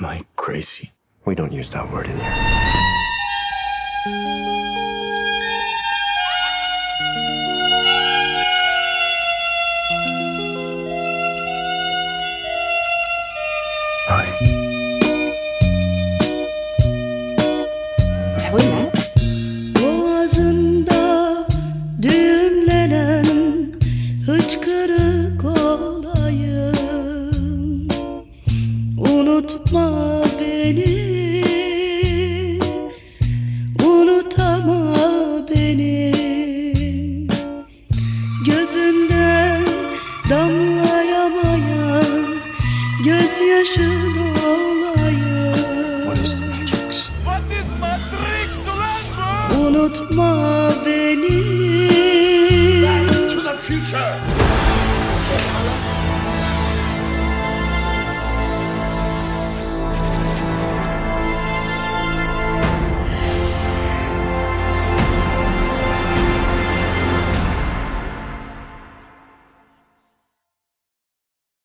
Am I crazy? We don't use that word in here. Hi. Have we met? Boğazında düğümlenen hıçkırık olayım Unutma beni Unutama beni Gözünden damlayamayan Gözyaşın olayım What? Unutma beni to the future.